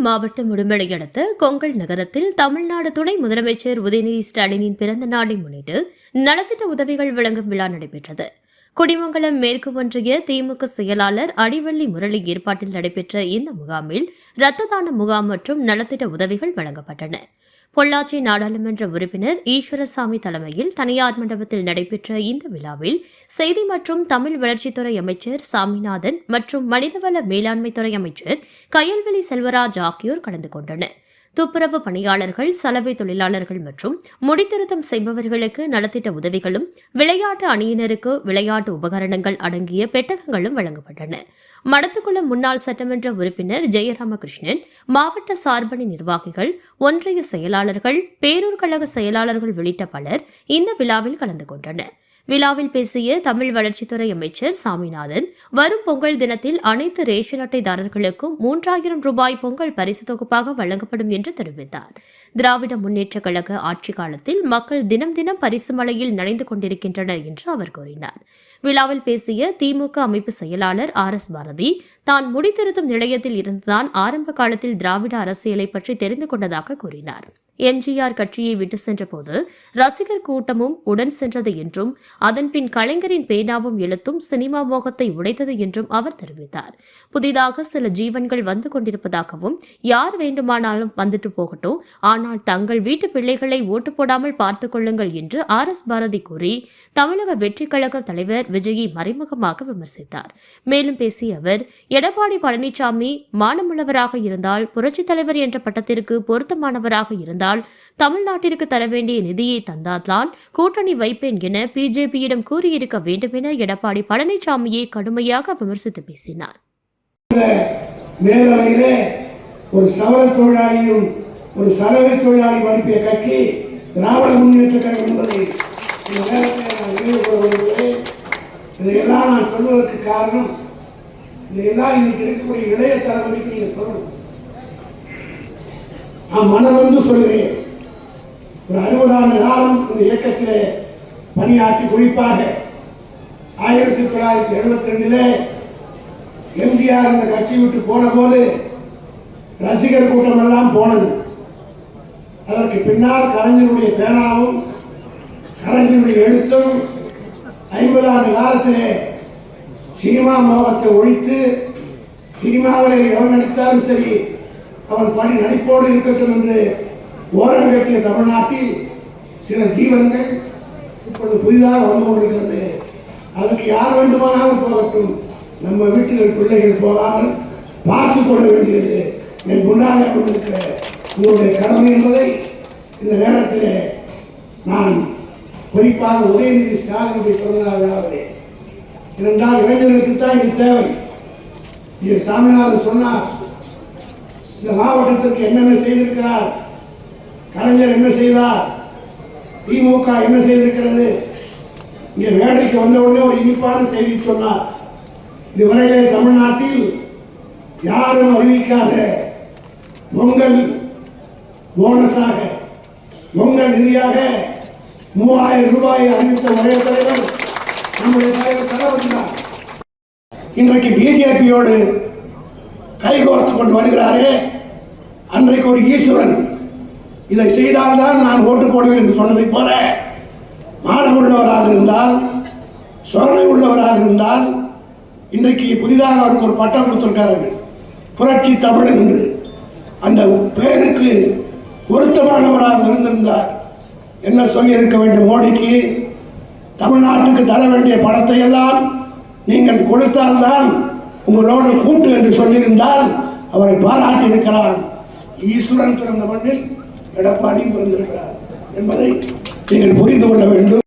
மாவட்டம் உடுமலை அடுத்த கொங்கல் நகரத்தில் தமிழ்நாடு துணை முதலமைச்சர் உதயநிதி ஸ்டாலினின் பிறந்த நாளை முன்னிட்டு நலத்திட்ட உதவிகள் வழங்கும் விழா நடைபெற்றது. குடிமங்கலம் மேற்கு ஒன்றிய திமுக செயலாளர் அடிவள்ளி முரளி ஏற்பாட்டில் நடைபெற்ற இந்த முகாமில் இரத்த தான முகாம் மற்றும் நலத்திட்ட உதவிகள் வழங்கப்பட்டன. பொள்ளாச்சி நாடாளுமன்ற உறுப்பினர் ஈஸ்வரசாமி தலைமையில் தனியார் மண்டபத்தில் நடைபெற்ற இந்த விழாவில் செய்தி மற்றும் தமிழ் வளர்ச்சித்துறை அமைச்சர் சாமிநாதன் மற்றும் மனிதவள மேலாண்மைத்துறை அமைச்சர் கயல்வெளி செல்வராஜ் ஆகியோர் கலந்து கொண்டனர். துப்புரவு பணியாளர்கள் சலவை தொழிலாளர்கள் மற்றும் முடித்திருத்தம் செய்பவர்களுக்கு நலத்திட்ட உதவிகளும் விளையாட்டு அணியினருக்கு விளையாட்டு உபகரணங்கள் அடங்கிய பெட்டகங்களும் வழங்கப்பட்டன. மடத்துக்குளம் முன்னாள் சட்டமன்ற உறுப்பினர் ஜெயராமகிருஷ்ணன் மாவட்ட சார்பணி நிர்வாகிகள் ஒன்றிய செயலாளர்கள் பேரூர் கழக செயலாளர்கள் உள்ளிட்ட பலர் இந்த விழாவில் கலந்து கொண்டனர். விழாவில் பேசிய தமிழ் வளர்ச்சித்துறை அமைச்சர் சாமிநாதன் வரும் பொங்கல் தினத்தில் அனைத்து ரேஷன் அட்டைதாரர்களுக்கும் மூன்றாயிரம் ரூபாய் பொங்கல் பரிசு தொகுப்பாக வழங்கப்படும் என்று தெரிவித்தார். திராவிட முன்னேற்றக் கழக ஆட்சி காலத்தில் மக்கள் தினம் தினம் பரிசு மழையில் நனைந்து கொண்டிருக்கின்றனர் என்று அவர் கூறினார். விழாவில் பேசிய திமுக அமைப்பு செயலாளர் ஆர் எஸ் பாரதி தான் முடித்திருத்தும் நிலையத்தில் இருந்துதான் ஆரம்ப காலத்தில் திராவிட அரசியலை பற்றி தெரிந்து கொண்டதாக கூறினார். எம்ஜிஆர் கட்சியை விட்டு சென்றபோது ரசிகர் கூட்டமும் உடன் சென்றது என்றும் அதன்பின் கலைஞரின் பேனாவும் எழுத்தும் சினிமா மோகத்தை உடைத்தது என்றும் அவர் தெரிவித்தார். புதிதாக சில ஜீவன்கள் வந்து கொண்டிருப்பதாகவும் யார் வேண்டுமானாலும் வந்துட்டு போகட்டும் ஆனால் தங்கள் வீட்டு பிள்ளைகளை ஓட்டு போடாமல் பார்த்துக் கொள்ளுங்கள் என்று ஆர் எஸ் பாரதி கூறி தமிழக வெற்றிக் கழக தலைவர் விஜயை மறைமுகமாக விமர்சித்தார். மேலும் பேசிய அவர் எடப்பாடி பழனிசாமி மானமுள்ளவராக இருந்தால் புரட்சித் தலைவர் என்ற பட்டத்திற்கு பொருத்தமானவராக இருந்தால் தமிழ்நாட்டிற்கு தர வேண்டிய நிதியை தந்தால்தான் கூட்டணி வைப்பேன் என பிஜேபியிடம் கூறியிருக்க வேண்டும் என எடப்பாடி பழனிசாமியை கடுமையாக விமர்சித்து பேசினார். மேலவையிலே ஒரு சவர தொழிலாளியும் ஒரு சலவை தொழிலாளி அனுப்பிய கட்சி திராவிட முன்னேற்ற கழகம் என்பதை இந்த நேரத்தில் நான் நினைவு கூற இதையெல்லாம் நான் சொல்வதற்கு காரணம் இதையெல்லாம் இன்னைக்கு இருக்கக்கூடிய இளைய தலைமுறைக்கு நீங்கள் சொல்லணும். நான் மனம் வந்து சொல்கிறேன். ஒரு அறுபதாம் ஆண்டு காலம் இந்த இயக்கத்திலே பணியாற்றி குறிப்பாக ஆயிரத்தி தொள்ளாயிரத்தி எழுபத்தி ரெண்டிலே எம்ஜிஆர் இந்த கட்சி விட்டு போன போது ரசிகர் கூட்டம் எல்லாம் போனது. அதற்கு பின்னால் கலைஞருடைய பேனாவும் கலைஞருடைய எழுத்தும் ஐம்பது ஆண்டு காலத்திலே சினிமா மோகத்தை ஒழித்து சினிமாவில் எவன் நடித்தாலும் சரி அவன் பணி நடிப்போடு இருக்கட்டும் என்று ஓரம் கட்டிய தமிழ்நாட்டில் சில ஜீவன்கள் இப்பொழுது புதிதாக வந்து கொண்டிருக்கிறது. அதுக்கு யார் வேண்டுமானாலும் போகட்டும். நம்ம வீட்டுகள் பிள்ளைகள் போகாமல் பார்த்து கொள்ள வேண்டியது என் முன்னாலே கொண்டிருக்கிற உங்களுடைய கடமை என்பதை இந்த நேரத்தில் நான் குறிப்பாக உதயநிதி ஸ்டாலினுடைய பிறந்தநாள் விழாவிலே. இரண்டாம் இளைஞர்களுக்கு தான் இது தேவை. இது சாமிநாதன் சொன்னார் இந்த மாவட்டத்திற்கு என்னென்ன செய்திருக்கிறார்? கலைஞர் என்ன செய்தார்? திமுக என்ன செய்திருக்கிறது? இங்கே மேடைக்கு வந்த உடனே ஒரு இனிப்பான செய்தி சொன்னார். இதுவரையிலே தமிழ்நாட்டில் யாரும் அறிவிக்காத பொங்கல் போனஸாக பொங்கல் நிதியாக மூவாயிரம் ரூபாயை அறிவித்த ஒரே தலைவர் நம்முடைய தலைவர் தலைவர் தான் இன்றைக்கு பிஜேபியோடு கைகோர்த்து கொண்டு வருகிறாரே. அன்றைக்கு ஒரு ஈஸ்வரன் இதை செய்தால்தான் நான் ஓட்டு போடுவேன் என்று சொன்னதைப் போல மானம் உள்ளவராக இருந்தால் சொரணை உள்ளவராக இருந்தால் இன்றைக்கு புதிதாக அவருக்கு ஒரு பட்டம் கொடுத்திருக்கார்கள் புரட்சி தமிழன் என்று. அந்த பெயருக்கு பொருத்தமானவராக இருந்திருந்தார். என்ன சொல்லியிருக்க வேண்டும் மோடிக்கு? தமிழ்நாட்டுக்கு தர வேண்டிய பணத்தை எல்லாம் நீங்கள் கொடுத்தால்தான் உங்களோடு கூட்டு என்று சொல்லியிருந்தால் அவரை பாராட்டி இருக்கிறார் ஈஸ்வரன் பிறந்த மண்ணில் எடப்பாடி பிறந்திருக்கிறார் என்பதை நீங்கள் புரிந்து கொள்ள வேண்டும்.